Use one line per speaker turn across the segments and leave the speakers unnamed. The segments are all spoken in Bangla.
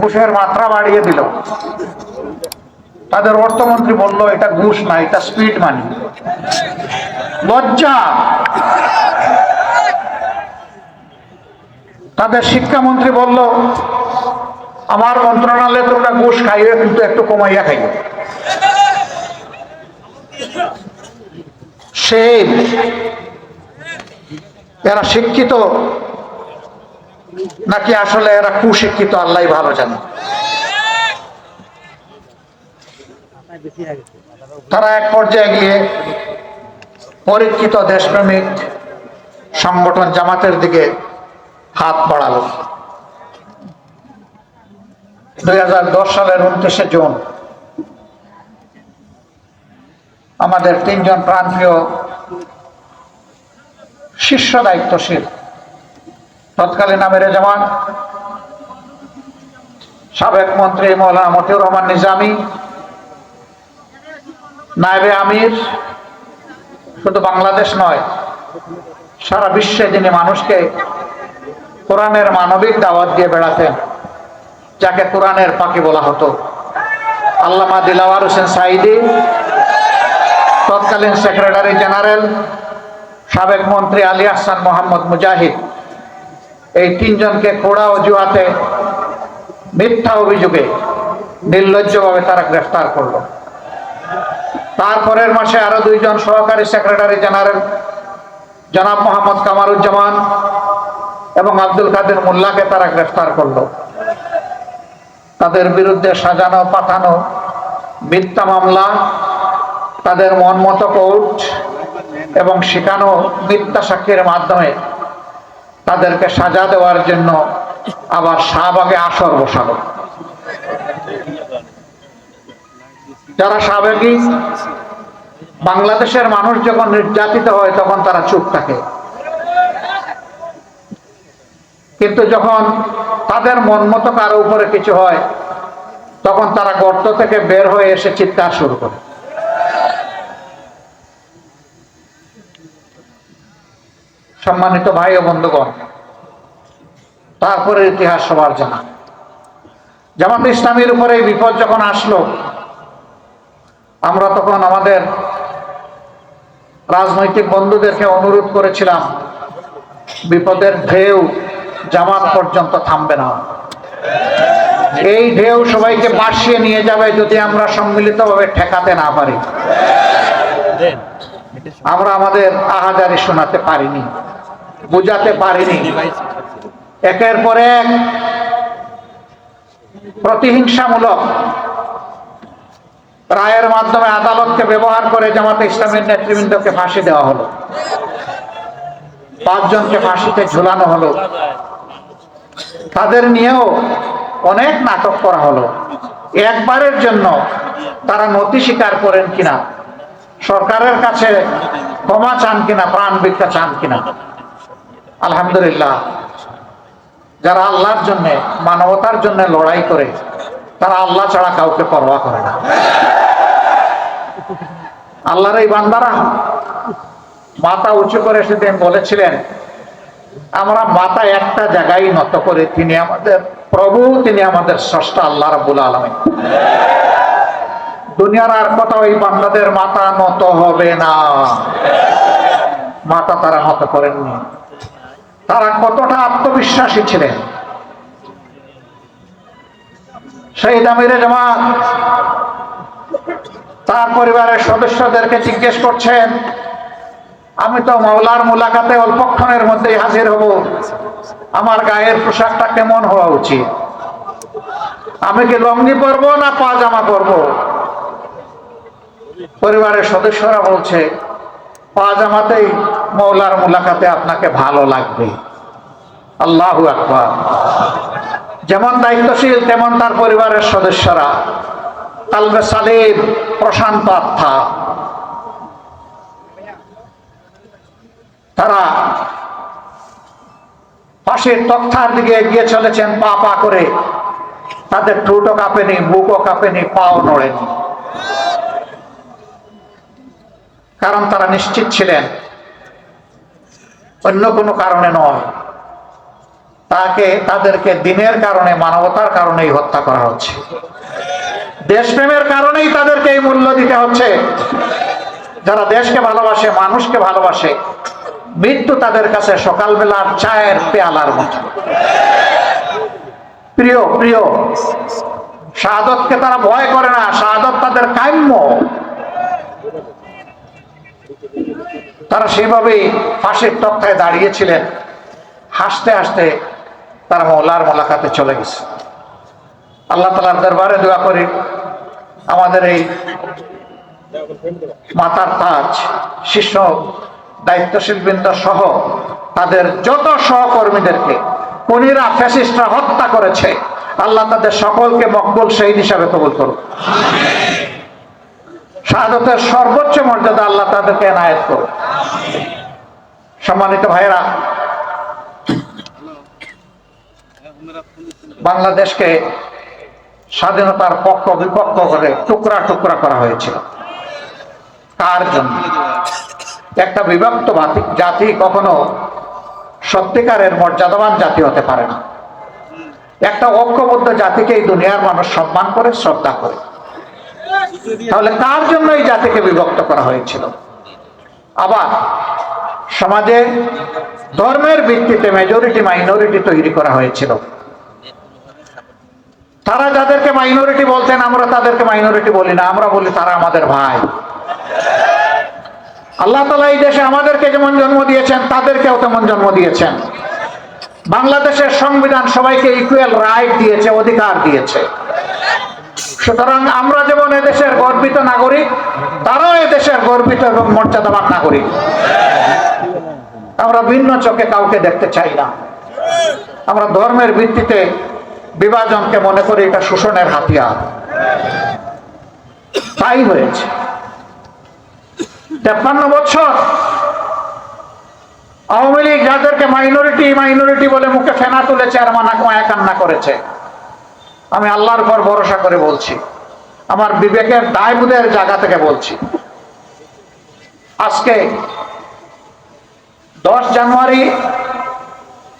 ঘুষের মাত্রা বাড়িয়ে দিল। তাদের অর্থমন্ত্রী বলল, এটা ঘুষ না, এটা স্পিড মানি লজ্জা। তাদের শিক্ষামন্ত্রী বলল, আমার মন্ত্রণালয়ে তোমরা ঘুষ খাইয়ে কিন্তু একটু কমাইয়া খাইও। সেই এরা শিক্ষিত নাকি আসলে এরা কুশিক্ষিত আল্লাহ ভালো জানে। তারা এক পর্যায়ে গিয়ে পরীক্ষিত দেশপ্রেমিক সংগঠন জামাতের দিকে হাত বাড়ালো। দুই সালের উনত্রিশে জুন আমাদের তিনজন প্রাণপ্রিয় শীর্ষ দায়িত্বশীল তৎকালীন আমিরে জামান, সাবেক মন্ত্রী মৌলানা মতিউর রহমান নিজামী, নায়েবে আমির, শুধু বাংলাদেশ নয়, সারা বিশ্বে যিনি মানুষকে কোরআনের মানবিক দাওয়াত দিয়ে বেড়াতেন, যাকে কোরআনের পাখি বলা হতো। আল্লামা দিলাওয়ার হোসেন সাইদি তৎকালীন সেক্রেটারি জেনারেল, সাবেক মন্ত্রী আলী আহসান মোহাম্মদ মুজাহিদ। এই তিনজনকে খোড়া অজুহাতে মিথ্যা অভিযোগে নির্লজ্জভাবে তারা গ্রেফতার করল। তারপরের মাসে আরও দুইজন সহকারী সেক্রেটারি জেনারেল জনাব মোহাম্মদ কামারুজ্জামান এবং আব্দুল কাদের মোল্লাকে তারা গ্রেফতার করল। তাদের বিরুদ্ধে সাজানো পাঠানো মিথ্যা মামলা, তাদের মন মতো কোর্ট এবং শেখানো মিথ্যা সাক্ষীর মাধ্যমে তাদেরকে সাজা দেওয়ার জন্য আবার শাহবাগে আসর বসালো। যারা সাবেকি বাংলাদেশের মানুষ যখন নির্যাতিত হয় তখন তারা চুপ থাকে। কিন্তু যখন তাদের মন মতো কারও উপরে কিছু হয়, তখন তারা গর্ত থেকে বের হয়ে এসে চিৎকার শুরু করে। সম্মানিত ভাই ও বন্ধুগণ তারপরে ইতিহাস সবার জানা। জামাত ইসলামের উপরে বিপদ যখন আসলো, আমরা তখন আমাদের রাজনৈতিক বন্ধুদেরকে অনুরোধ করেছিলাম, বিপদের ঢেউ জামাত পর্যন্ত থামবে না। এই ঢেউ সবাইকে বাসিয়ে নিয়ে যাবে যদি আমরা সম্মিলিতভাবে ঠেকাতে না পারি। আমরা আমাদের আহাজারি শোনাতে পারিনি। বুঝাতে পারিনি। একের পর এক প্রতিহিংসামূলক রায়ের মাধ্যমে আদালতকে ব্যবহার করে জামাতে ইসলামের নেতৃবৃন্দকে ফাঁসি দেওয়া হলো। পাঁচজনকে ফাঁসিতে ঝুলানো হলো। তাদের নিয়েও অনেক নাটক করা হলো। একবারের জন্য তারা নথি স্বীকার করেন কিনা, সরকারের কাছে ক্ষমা চান কিনা প্রাণ ভিক্ষা চান কিনা আলহামদুলিল্লাহ, যারা আল্লাহর জন্য, মানবতার জন্য লড়াই করে, তারা আল্লাহ ছাড়া কাউকে পরোয়া করে না। আল্লাহর এই বান্দারা, মাথা উঁচু করে সেদিন বলেছিলেন, আমরা মাথা একটা জায়গায় নত করে তিনি আমাদের প্রভু, তিনি আমাদের স্রষ্টা, আল্লাহ রাবুল আলমী দুনিয়ার আর কথা ওই বান্দাদের মাথা নত হবে না। মাথা তারা নত করেননি। তারা কতটা আত্মবিশ্বাসী ছিলেন? সেই দামিরে জামাত, তার পরিবারের সদস্যদেরকে জিজ্ঞেস করছেন, আমি তো মাওলার মুলাকাতে অল্পক্ষণের মধ্যেই হাজির হব। আমার গায়ের পোশাকটা কেমন হওয়া উচিত? আমি কি লঙ্গি পরবো না পাজামা পরবো? পরিবারের সদস্যরা বলছে পাজামাতেই মৌলার মুলাকাতে আপনাকে ভালো লাগবে। আল্লাহ আকবার। যেমন দায়িত্বশীল, তেমন তার পরিবারের সদস্যরা। কালবে সালিম, প্রশান্ত আত্মা। তারা পাশের তক্তার দিকে এগিয়ে চলেছেন, পা পা করে। তাদের ঠোঁটও কাঁপেনি বুকও কাঁপেনি, পাও নড়েনি। কারণ তারা নিশ্চিত ছিলেন, অন্য কোনো কারণে নয়। তাকে, তাদেরকে দিনের কারণে, মানবতার কারণেই হত্যা করা হচ্ছে। দেশপ্রেমের কারণেই তাদেরকে এই মূল্য দিতে হচ্ছে। যারা দেশকে ভালোবাসে, মানুষকে ভালোবাসে, মৃত্যু তাদের কাছে সকালবেলার চায়ের পেয়ালার মতো। প্রিয় প্রিয়, শাহাদতকে তারা ভয় করে না। শাহাদত তাদের কাম্য। তারা সেভাবেই ফাঁসির তক্তায় দাঁড়িয়েছিলেন। হাসতে হাসতে তারা মৌলার মোলাকাতে চলে গেছে। আল্লাহ তালার দরবারে দোয়া করি, আমাদের এই মাতার তাজ শিষ্য, দায়িত্বশীল বৃন্দ সহ তাদের যত সহকর্মীদেরকে কোনিরা ফ্যাসিস্টরা হত্যা করেছে, আল্লাহ তাদের সকলকে মকবুল শহীদ হিসাবে কবুল করুন শাহাদতের সর্বোচ্চ মর্যাদা আল্লাহ তাদেরকে এনায়েত করুন। সম্মানিত ভাইয়েরা, বাংলাদেশকে স্বাধীনতার পক্ষ বিপক্ষ করে টুকরা টুকরা করা হয়েছিল কার জন্য? একটা বিভক্ত জাতি কখনো সত্যিকারের মর্যাদাবান জাতি হতে পারে না। একটা ঐক্যবদ্ধ জাতিকে এই দুনিয়ার মানুষ সম্মান করে, শ্রদ্ধা করে। তাহলে কার জন্য এই জাতিকে বিভক্ত করা হয়েছিল। আবার সমাজে ধর্মের ভিত্তিতে মেজরিটি মাইনরিটি তৈরি করা হয়েছিল। তারা যাদেরকে মাইনরিটি বলতেন আমরা তাদেরকে মাইনরিটি বলি না আমরা বলি তারা আমাদের ভাই। আল্লাহ তালা এই দেশে আমাদেরকে যেমন জন্ম দিয়েছেন তাদেরকেও তেমন জন্ম দিয়েছেন। বাংলাদেশের সংবিধান সবাইকে ইকুয়াল রাইট দিয়েছে অধিকার দিয়েছে। সুতরাং আমরা যেমন এদেশের গর্বিত নাগরিক, তারাও এদেশের গর্বিত এবং মর্যাদাবান নাগরিক। আমরা ভিন্ন চোখে কাউকে দেখতে চাই না। আমরা ধর্মের ভিত্তিতে বিভাজনকে মনে করি এটা শোষণের হাতিয়ার। তাই হয়েছে। তেপ্পান্ন বছর আওয়ামী লীগ যাদেরকে মাইনরিটি মাইনরিটি বলে মুখে ফেনা তুলেছে আর মানা কান্না করেছে। আমি আল্লাহর উপর ভরসা করে বলছি। আমার বিবেকের দায়বোধের জায়গা থেকে বলছি। আজকে দশ জানুয়ারি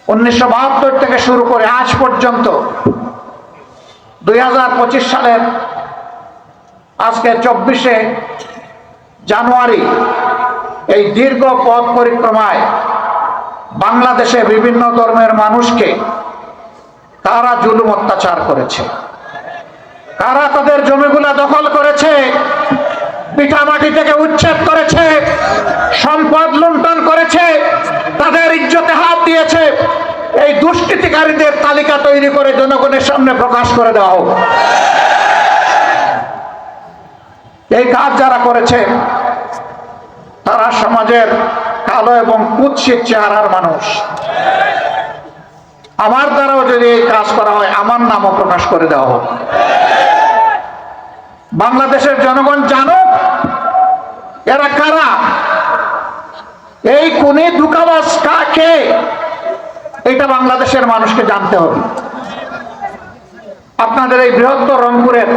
উনিশশো বাহাত্তর থেকে শুরু করে আজ পর্যন্ত দুই হাজার পঁচিশ সালের আজকে চব্বিশে জানুয়ারি এই দীর্ঘ পথ পরিক্রমায় বাংলাদেশে বিভিন্ন ধর্মের মানুষকে কারা জুলুম অত্যাচার করেছে। কারা তাদের জমিগুলা দখল করেছে? পিঠামাটি থেকে উচ্ছেদ করেছে, সম্পদ লুণ্ঠন করেছে, তাদের ইজ্জতে হাত দিয়েছে। এই দুষ্কৃতিকারীদের তালিকা তৈরি করে জনগণের সামনে প্রকাশ করে দেওয়া হোক। এই কাজ যারা করেছে, তারা সমাজের কালো এবং কুৎসিত চেহারার মানুষ। আমার দ্বারাও যদি এই কাজ করা হয়, আমার নামও প্রকাশ করে দেওয়া হোক। বাংলাদেশের জনগণ জানুক, এরা কারা? এই কোনে দুকাবাস কাকে? এটা বাংলাদেশের মানুষকে জানতে হবে। আপনাদের এই বৃহত্তর রংপুরের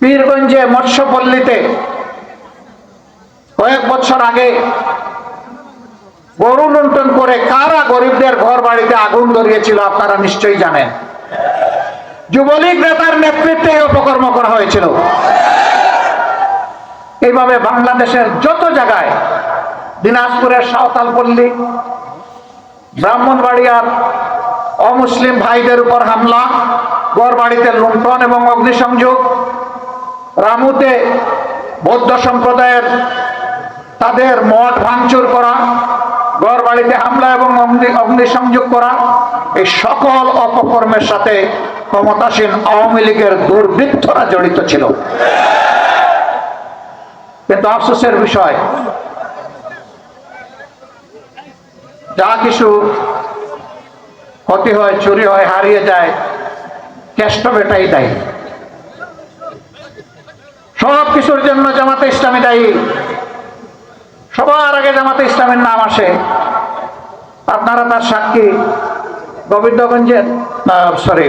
পীরগঞ্জে মৎস্যপল্লীতে কয়েক বছর আগে গরু লুণ্ঠন করে কারা গরিবদের ঘর বাড়িতে আগুন ধরিয়েছিল আপনারা নিশ্চয়ই জানেন। যুবলীগ নেতার নেতৃত্বে অপকর্ম করা হয়েছিল। এইভাবে বাংলাদেশের যত জায়গায়, দিনাজপুরের সাঁওতাল পল্লী ব্রাহ্মণবাড়িয়ার অমুসলিম ভাইদের উপর হামলা গড় বাড়িতে লুণ্ঠন এবং অগ্নিসংযোগ, রামুতে বৌদ্ধ সম্প্রদায়ের তাদের মঠ ভাঙচুর করা গড় বাড়িতে হামলা এবং অগ্নি অগ্নিসংযোগ করা, এই সকল অপকর্মের সাথে ক্ষমতাসীন আওয়ামী লীগের দুর্বৃত্তরা জড়িত ছিল। কিন্তু আফসোসের বিষয়, যা কিছু ক্ষতি হয়, চুরি হয়, হারিয়ে যায় কেষ্ট বেটাই দায়ী। সব কিছুর জন্য জামাতে ইসলামী দায়ী। সবার আগে জামাতে ইসলামের নাম আসে। আপনারা তার সাক্ষী গোবিন্দগঞ্জের সরি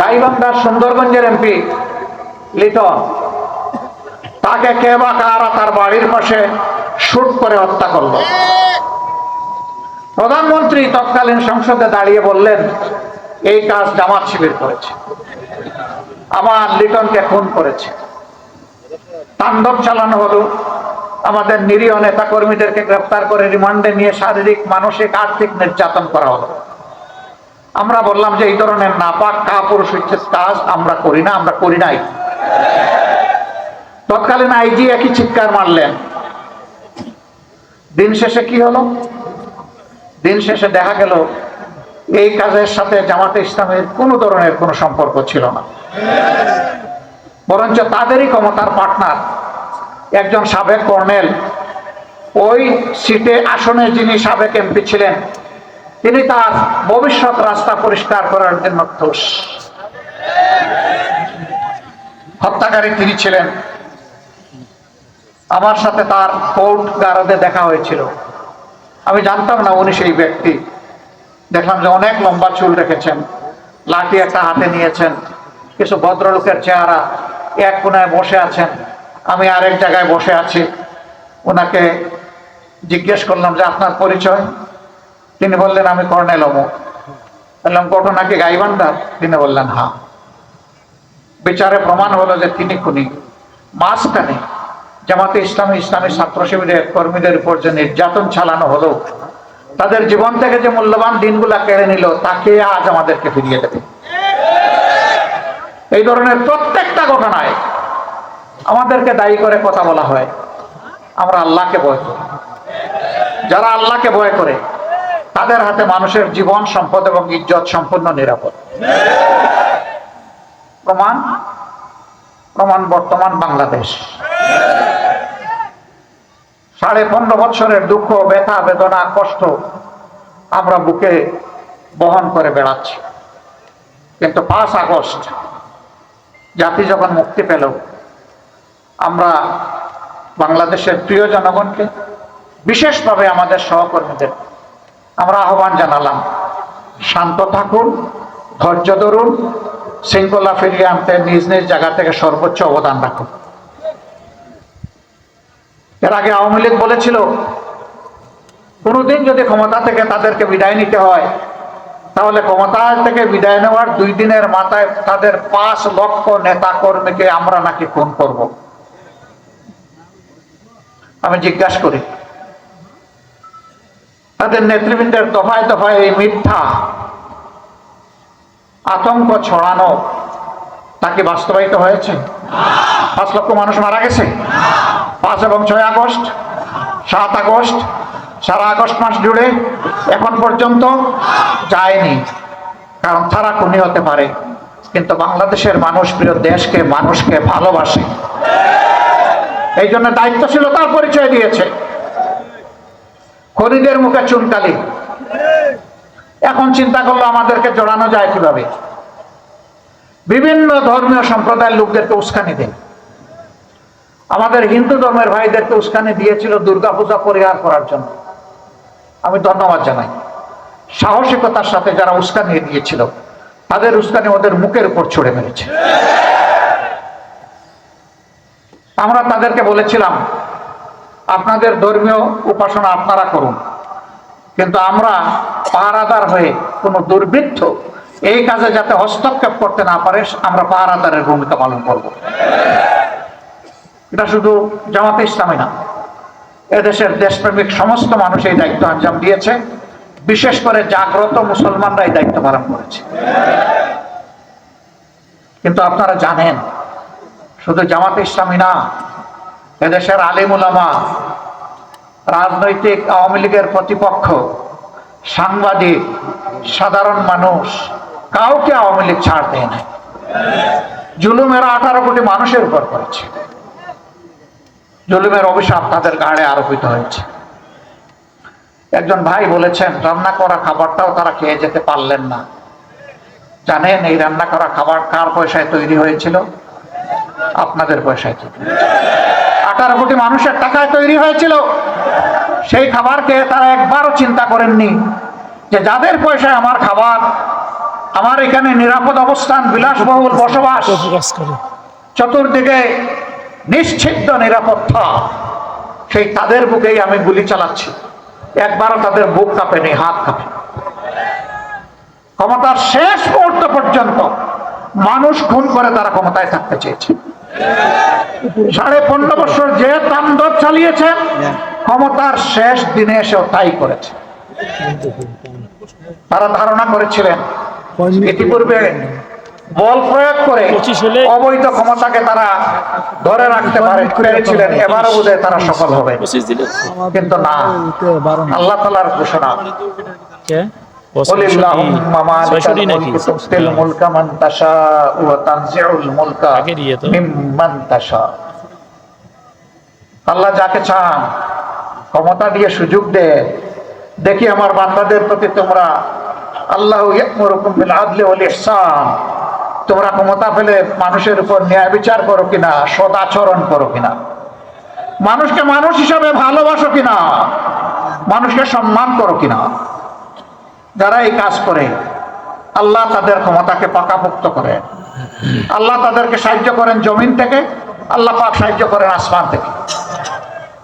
গাইবান্ধার সুন্দরগঞ্জের এমপি লিটন। তাকে কে বা কারা তার বাড়ির পাশে শুট করে হত্যা করল। প্রধানমন্ত্রী তৎকালীন সংসদে দাঁড়িয়ে বললেন, এই কাজ জামাত শিবির করেছে। আমার লিটনকে খুন করেছে। তাণ্ডব চালানো হলো। আমাদের নিরীহ নেতা কর্মীদেরকে গ্রেফতার করে রিমান্ডে নিয়ে শারীরিক, মানসিক, আর্থিক নির্যাতন করা হলো। আমরা বললাম যে এই ধরনের নাপাক কাপুরুষ কাজ, আমরা করি না, আমরা করি নাই। তৎকালীন আইজি একই চিৎকার মারলেন। দিন শেষে কি হলো? দিন শেষে দেখা গেল, এই কাজের সাথে জামাতে ইসলামের কোনো ধরনের কোনো সম্পর্ক ছিল না। বরঞ্চ তাদেরই ক্ষমতার পার্টনার একজন সাবেক কর্নেল। ওই সিটে আসনে যিনি সাবেক এমপি ছিলেন, তিনি তার ভবিষ্যৎ রাস্তা পরিষ্কার করার জন্য ঠোস হত্যাকারী তিনি ছিলেন। আমার সাথে তার কোর্ট গারদে দেখা হয়েছিল। আমি জানতাম না উনি সেই ব্যক্তি। দেখলাম যে অনেক লম্বা চুল রেখেছেন, লাঠি একটা হাতে নিয়েছেন, কিছু ভদ্রলোকের চেহারা এক কোনায় বসে আছেন। আমি আরেক জায়গায় বসে আছি। ওনাকে জিজ্ঞেস করলাম যে, আপনার পরিচয়? তিনি বললেন, আমি কর্নেল অমুক বললাম ঘটনা কি গাইবান্ধার? তিনি বললেন, হা। বিচারে প্রমাণ হলো যে তিনি খুনি। মাঝখানে জামাতে ইসলামী ইসলামী ছাত্র শিবিরের কর্মীদের উপর যে নির্যাতন চালানো হলো, তাদের জীবন থেকে যে মূল্যবান দিনগুলা কেড়ে নিল, তাকে আজ আমাদেরকে ফিরিয়ে দেবে। এই ধরনের প্রত্যেকটা ঘটনায় আমাদেরকে দায়ী করে কথা বলা হয়। আমরা আল্লাহকে ভয় করি। যারা আল্লাহকে ভয় করে, তাদের হাতে মানুষের জীবন, সম্পদ এবং ইজ্জত সম্পূর্ণ নিরাপদ। প্রমাণ? প্রমাণ বর্তমান বাংলাদেশ। সাড়ে পনেরো বছরের দুঃখ, ব্যথা, বেদনা, কষ্ট আমরা বুকে বহন করে বেড়াচ্ছি। কিন্তু পাঁচ আগস্ট, জাতি যখন মুক্তি পেল আমরা বাংলাদেশের প্রিয় জনগণকে, বিশেষভাবে আমাদের সহকর্মীদের, আমরা আহ্বান জানালাম, শান্ত থাকুন, ধৈর্য ধরুন, শৃঙ্খলা ফিরিয়ে আনতে নিজ নিজ জায়গা থেকে সর্বোচ্চ অবদান রাখুন। এর আগে আওয়ামী লীগ বলেছিল, কোনোদিন যদি ক্ষমতা থেকে তাদেরকে বিদায় নিতে হয়, তাহলে ক্ষমতা থেকে বিদায় নেওয়ার দুই দিনের মাথায় তাদের পাঁচ লক্ষ নেতা কর্মীকে আমরা নাকি খুন করব। আমি জিজ্ঞাসা করি, তাদের নেতৃবৃন্দের দফায় দফায় এই মিথ্যা আতঙ্ক ছড়ানো তাকে বাস্তবায়িত হয়েছে? পাঁচ লক্ষ মানুষ মারা গেছে? পাঁচ এবং ছয় আগস্ট, সাত আগস্ট, সারা আগস্ট মাস জুড়ে এখন পর্যন্ত যায়নি। কারণ তারা খুনি হতে পারে, কিন্তু বাংলাদেশের মানুষ প্রিয় দেশকে, মানুষকে ভালোবাসে। এই জন্য দায়িত্বশীলতার পরিচয় দিয়েছে। খনিদের মুখে চুনকালি এখন চিন্তা করল আমাদেরকে জড়ানো যায় কীভাবে? বিভিন্ন ধর্মীয় সম্প্রদায়ের লোকদেরকে উস্কানি দেয় আমাদের হিন্দু ধর্মের ভাইদেরকে উস্কানি দিয়েছিল দুর্গাপূজা পরিহার করার জন্য। আমি ধন্যবাদ জানাই। সাহসিকতার সাথে যারা উস্কানি দিয়েছিল, তাদের উস্কানি ওদের মুখের উপর ছুড়ে মেরেছে। আমরা তাদেরকে বলেছিলাম, আপনাদের ধর্মীয় উপাসনা আপনারা করুন। কিন্তু আমরা পাহারাদার হয়ে কোনো দুর্বৃত্ত এই কাজে যাতে হস্তক্ষেপ করতে না পারে, আমরা পাহারাদারের ভূমিকা পালন করব। এটা শুধু জামাতে ইসলামী না, এদেশের দেশপ্রেমিক সমস্ত মানুষ এই দায়িত্ব আঞ্জাম দিয়েছে। বিশেষ করে জাগ্রত মুসলমানরা এই দায়িত্ব পালন করেছে। কিন্তু আপনারা জানেন শুধু জামাতে ইসলামী না, এদেশের আলিম উলামা, রাজনৈতিক আওয়ামী লীগের প্রতিপক্ষ, সাংবাদিক, সাধারণ মানুষ, কাউকে আওয়ামী লীগ ছাড় দেয় না জুলুমেরা আঠারো কোটি মানুষের উপর করেছে। জুলুমের অভিশাপ তাদের গাড়ে আরোপিত হয়েছে। একজন ভাই বলেছেন, রান্না করা খাবারটাও তারা খেয়ে যেতে পারলেন না। জানেন, এই রান্না করা খাবার কার পয়সায় তৈরি হয়েছিল? আপনাদের পয়সায় আঠারো কোটি মানুষের টাকায় তৈরি হয়েছিল। সেই খাবারকে তারা একবারও চিন্তা করেননি যে যাদের পয়সায় আমার খাবার, আমার এখানে নিরাপদ অবস্থান, বিলাসবহুল বসবাস, চতুর্দিকে নিশ্চিদ্ধ নিরাপত্তা, সেই তাদের বুকেই আমি গুলি চালাচ্ছি। একবারও তাদের বুক কাঁপেনি, হাত কাঁপে ক্ষমতার শেষ মুহূর্ত পর্যন্ত মানুষ খুন করে তারা ক্ষমতায় থাকতে চেয়েছে। সাড়ে পনেরো বছর যে তাণ্ডব চালিয়েছে ক্ষমতার শেষ দিনে এসেও তাই করেছে। তারা ধারণা করেছিলেন ইতিপূর্বে বল প্রয়োগ করে অবৈধ ক্ষমতাকে তারা ধরে রাখতে পারে পেরেছিলেন এবারও বোধহয় তারা সফল হবে। কিন্তু না আল্লাহ তালার ঘোষণা।
কে?
قل اللهم مالك
ছয়ষট্টি নাকি
الملك تؤتي الملك من تشاء وتنزع الملك
আগের ইয়ে তো।
ممن تشاء আল্লাহ যাকে চান ক্ষমতা দিয়ে সুযোগ দে দেখি আমার বান্দাদের প্রতি তোমরা আল্লাহ ইয়ামুরুকুম বিল আদলি ওয়াল ইহসান তোমরা ক্ষমতা পেলে মানুষের উপর ন্যায় বিচার করো কিনা সদাচরণ করো কিনা মানুষকে মানুষ হিসাবে ভালোবাসো কিনা মানুষকে সম্মান করো কিনা যারা এই কাজ করে, আল্লাহ তাদের ক্ষমতাকে পাকাপোক্ত করে। আল্লাহ তাদেরকে সাহায্য করেন জমিন থেকে, আল্লাহ পাক সাহায্য করেন আসমান থেকে।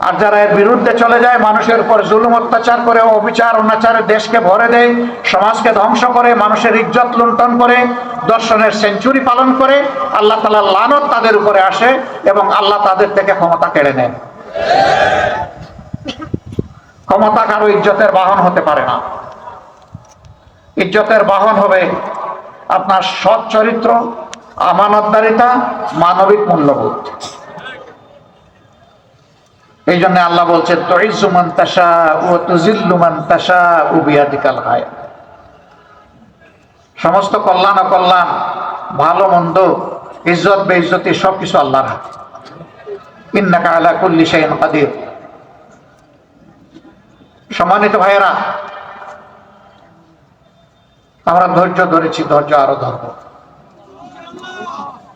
আর যারা এর বিরুদ্ধে চলে যায়, মানুষের উপর জুলুম, অত্যাচার করে, অবিচার, অনাচারে দেশকে ভরে দেয়, সমাজকে ধ্বংস করে, মানুষের ইজ্জত লুণ্ঠন করে, দর্শনের সেঞ্চুরি পালন করে, আল্লাহ তালা লানত তাদের উপরে আসে এবং আল্লাহ তাদের থেকে ক্ষমতা কেড়ে নেন। ক্ষমতা কারও ইজ্জতের বাহন হতে পারে না। ইজ্জতের বাহন হবে আপনার সৎ চরিত্র, আমানতদারিতা, মানবিক মূল্যবোধ। এই জন্য আল্লাহ বলছে সমস্ত কল্যাণ অকল্যাণ, ভালো মন্দ, ইজ্জত বেইজ্জতি সবকিছু আল্লাহর হাতে। সম্মানিত ভাইয়েরা আমরা ধৈর্য ধরেছি, ধৈর্য আরও ধরব।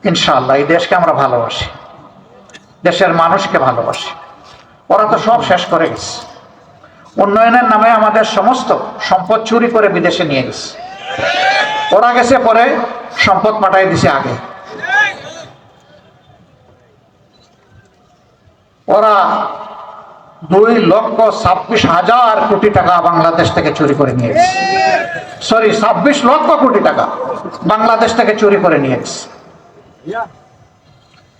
ইনশাআল্লাহ, এই দেশকে আমরা ভালোবাসি। দেশের মানুষকে ভালোবাসি। ওরা তো সব শেষ করে গেছে। উন্নয়নের নামে আমাদের সমস্ত সম্পদ চুরি করে বিদেশে নিয়ে গেছে। ওরা গেছে পরে সম্পদ পাঠাই দিছে আগে। ওরা দুই লক্ষ ছাব্বিশ হাজার কোটি টাকা বাংলাদেশ থেকে চুরি করে নিয়েছে। সরি, ছাব্বিশ লক্ষ কোটি টাকা বাংলাদেশ থেকে চুরি করে নিয়েছে।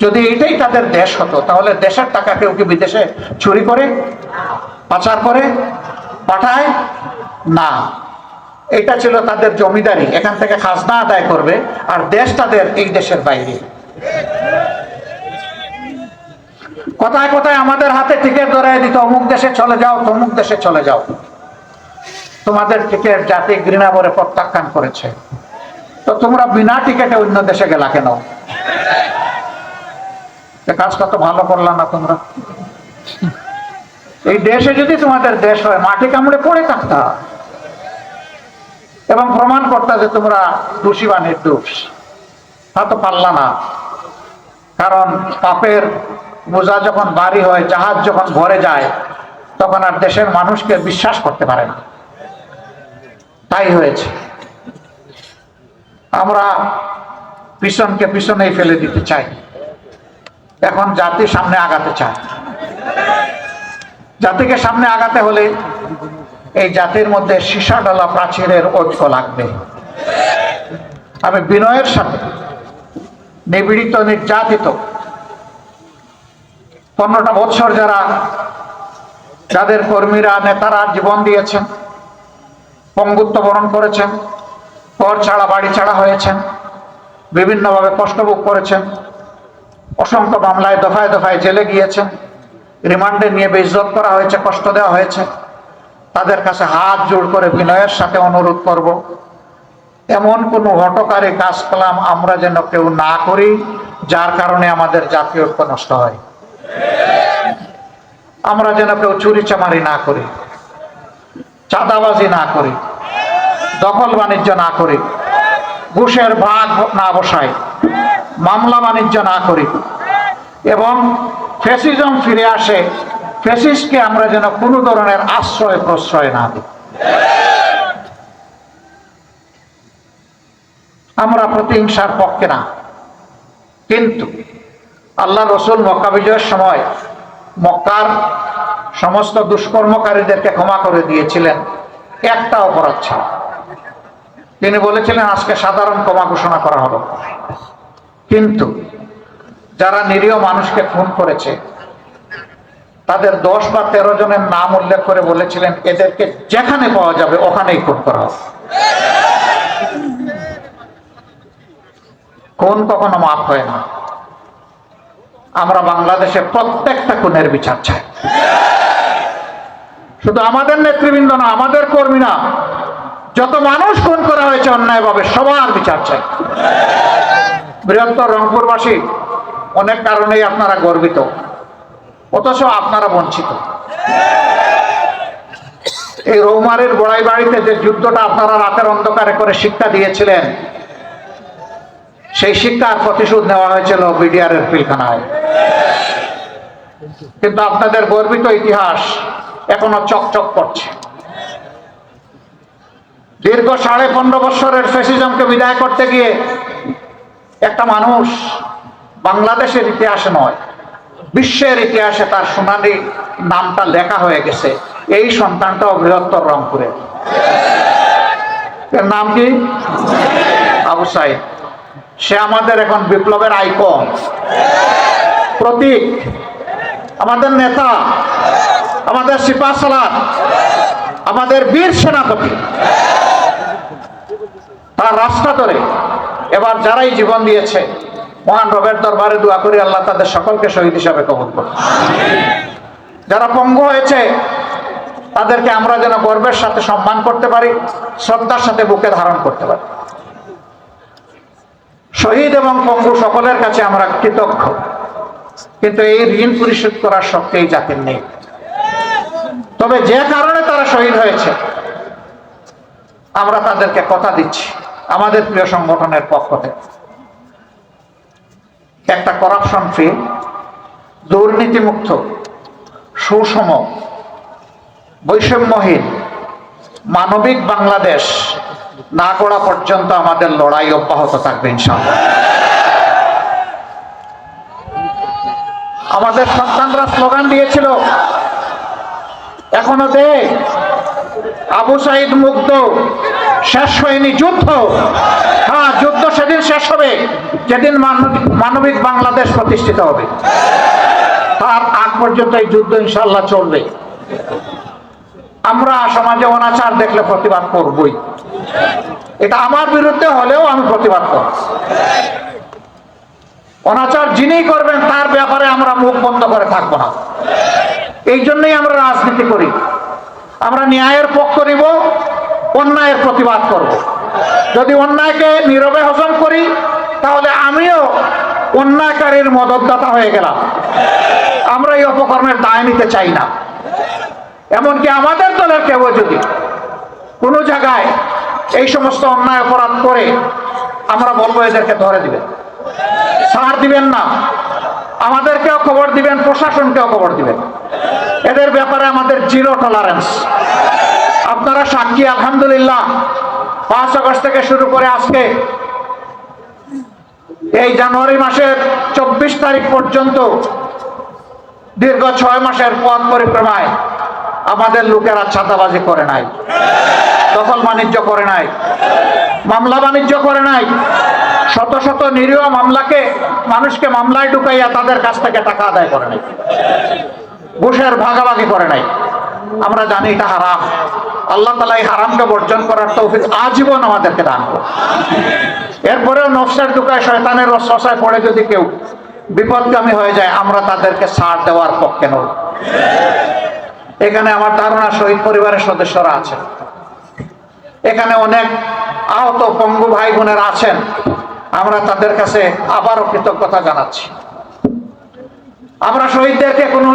যদি এটাই তাদের দেশ হতো, তাহলে দেশের টাকা কেউ কি বিদেশে চুরি করে, পাচার করে, পাঠায়? না। এটা ছিল তাদের জমিদারি। এখান থেকে খাজনা আদায় করবে, আর দেশ তাদের এই দেশের বাইরে। কোথায় কোথায় আমাদের হাতে টিকিট ধরাই দিত, অমুক দেশে চলে যাও, তমুক দেশে চলে যাও। তোমাদের টিকিট জাতি ঘৃণা করে প্রত্যাখ্যান করেছে। তো তোমরা বিনা টিকিটে অন্য দেশে গেলা কেন? কাজটা তো ভালো করলাম না তোমরা। এই দেশে যদি তোমাদের দেশ হয়, মাটি কামড়ে পড়ে থাকতা। এবং প্রমাণ করতা যে তোমরা দোষী বা নির্দোষ। তা তো পারলা না। কারণ পাপের বোঝা যখন বাড়ি হয়, জাহাজ যখন ভরে যায়, তখন আর দেশের মানুষকে বিশ্বাস করতে পারে না। তাই হয়েছে। আমরা পিছনকে পিছনেই ফেলে দিতে চাই। এখন জাতি সামনে আগাতে চায়। জাতিকে সামনে আগাতে হলে এই জাতির মধ্যে সীসা ডলা প্রাচীরের ঐক্য লাগবে। আমি বিনয়ের সাথে নিবিড়িত নির্যাতিত পনেরোটা বছর যারা যাদের কর্মীরা, নেতারা জীবন দিয়েছেন, পঙ্গুত্ব বরণ করেছেন পর ছাড়া, বাড়ি ছাড়া হয়েছেন, বিভিন্নভাবে কষ্ট ভোগ করেছেন, অসংখ্য মামলায় দফায় দফায় জেলে গিয়েছেন, রিমান্ডে নিয়ে বেইজ্জত করা হয়েছে, কষ্ট দেওয়া হয়েছে, তাদের কাছে হাত জোড় করে বিনয়ের সাথে অনুরোধ করব, এমন কোনো হটকারী কাজ কালাম আমরা যেন কেউ না করি, যার কারণে আমাদের জাতীয় ঐক্য নষ্ট হয়। আমরা যেন কেউ চুরি চামারি না করি, চাঁদাবাজি না করি, দখল বাণিজ্য না করি, ঘুষের ভাগ না বসাই, মামলা বাণিজ্য না করি এবং ফেসিজম ফিরে আসে ফেসিসকে আমরা যেন কোনো ধরনের আশ্রয় প্রশ্রয় না দিই। আমরা প্রতিহিংসার পক্ষে না, কিন্তু আল্লাহ রসুল মক্কা বিজয়ের সময় মক্কার সমস্ত দুষ্কর্মকারীদেরকে ক্ষমা করে দিয়েছিলেন। একটা অপরাধ ছাড়া। তিনি বলেছিলেন, আজকে সাধারণ ক্ষমা ঘোষণা করা হলো কিন্তু যারা নিরীহ মানুষকে খুন করেছে, তাদের দশ বা তেরো জনের নাম উল্লেখ করে বলেছিলেন, এদেরকে যেখানে পাওয়া যাবে ওখানেই খুন করা হবে। খুন কখনো মাফ হয় না। আমরা বাংলাদেশে প্রত্যেকটা খুনের বিচার চাই। শুধু আমাদের নেতৃবৃন্দ না, আমাদের কর্মী না, যত মানুষ খুন করা হয়েছে অন্যায়ভাবে সবার বিচার চাই। বৃহত্তর রংপুরবাসী, অনেক কারণেই আপনারা গর্বিত, অথচ আপনারা বঞ্চিত। এই রৌমারের বড়াই বাড়িতে যে যুদ্ধটা আপনারা রাতের অন্ধকারে করে শিক্ষা দিয়েছিলেন সেই শিক্ষার প্রতিশোধ নেওয়া হয়েছিল বিডিআর এর পিলখানায়। কিন্তু আপনাদের গর্বিত ইতিহাস এখনও চকচক করছে। দীর্ঘ সাড়ে পনেরো বছরের ফেসিজমকে বিদায় করতে গিয়ে একটা মানুষ বাংলাদেশের ইতিহাসে নয়, বিশ্বের ইতিহাসে তার সোনালি নামটা লেখা হয়ে গেছে, এই সন্তানটাও বৃহত্তর রংপুরের। এর নাম কি? আবু সাইদ। সে আমাদের এখন বিপ্লবের আইকন। প্রতীক, আমাদের নেতা, আমাদের সিপা সালাদ আমাদের বীর সেনাপতি, তার রাস্তা ধরে এবার যারাই জীবন দিয়েছে, মহান রবের দরবারে দোয়া করি আল্লাহ তাদের সকলকে শহীদ হিসাবে কবল করে যারা পঙ্গু হয়েছে, তাদেরকে আমরা যেন গর্বের সাথে সম্মান করতে পারি, শ্রদ্ধার সাথে বুকে ধারণ করতে পারি। শহীদ এবং পঙ্গু সকলের কাছে আমরা কৃতজ্ঞ। কিন্তু এই ঋণ পরিশোধ করার শক্তি জাতির নেই। তবে যে কারণে তারা শহীদ হয়েছে, আমরা তাদেরকে কথা দিচ্ছি আমাদের প্রিয় সংগঠনের পক্ষ থেকে। একটা করাপশন ফ্রি দুর্নীতিমুক্ত, সুষম, বৈষম্যহীন, মানবিক বাংলাদেশ না করা পর্যন্ত আমাদের লড়াই অব্যাহত থাকবে, ইনশাআল্লাহ। আমাদের সন্তানরা স্লোগান দিয়েছিল, এখনও দে, আবু সাইদ মুগ্ধ, শেষ হয়নি যুদ্ধ। হ্যাঁ যুদ্ধ সেদিন শেষ হবে, যেদিন মানবিক মানবিক বাংলাদেশ প্রতিষ্ঠিত হবে। তার আগ পর্যন্ত এই যুদ্ধ ইনশাল্লাহ চলবে। আমরা সমাজে অনাচার দেখলে প্রতিবাদ করবই। এটা আমার বিরুদ্ধে হলেও আমি প্রতিবাদ করব অনাচার যিনি করবেন, তার ব্যাপারে আমরা মুখ বন্ধ করে থাকব না। এই জন্যই আমরা রাজনীতি করি। আমরা ন্যায়ের পক্ষ নিব, অন্যায়ের প্রতিবাদ করব। যদি অন্যায়কে নীরবে হজম করি, তাহলে আমিও অন্যায়কারীর মদতদাতা হয়ে গেলাম। আমরা এই অপকর্মের দায় নিতে চাই না। এমনকি আমাদের দলের কেউ যদি কোনো জায়গায় এই সমস্ত অন্যায় অপরাধ করে, আমরা বলব এদেরকে ধরে দিবেন। ছাড় দিবেন না। আমাদেরকেও খবর দিবেন, প্রশাসনকেও খবর দিবেন। এদের ব্যাপারে আমাদের জিরো টলারেন্স আপনারা সাক্ষী, আলহামদুলিল্লাহ। পাঁচ আগস্ট থেকে শুরু করে আজকে এই জানুয়ারি মাসের চব্বিশ তারিখ পর্যন্ত দীর্ঘ ছয় মাসের পথ পরিক্রমায় আমাদের লোকেরা ছাতাবাজি করে নাই। দখল বাণিজ্য করে নাই। মামলা বাণিজ্য করে নাই। শত শত নিরীহ মামলাকে, মানুষকে মামলায় ঢুকাইয়া তাদের কাছ থেকে টাকা আদায় করে নাই। ঘুষের ভাগাভাগি করে নাই। আমরা জানি এটা হারাম। আল্লাহ তালা এই হারামকে বর্জন করার তৌফিক আজীবন আমাদেরকে দান করুন। এরপরেও নফসের দুকায় শয়তানের রসায় পড়ে যদি কেউ বিপদগামী হয়ে যায়, আমরা তাদেরকে ছাড় দেওয়ার পক্ষে নই। এখানে আমার তারা শহীদ পরিবারের সদস্যরা আছেন। এখানে অনেক আহত পঙ্গু ভাই বোনেরা আছেন। আমরা তাদের কাছে আবারও কৃতজ্ঞতা জানাচ্ছি। আমরা শহীদদেরকে কোন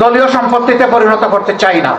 দলীয় সম্পত্তিতে পরিণত করতে চাই না।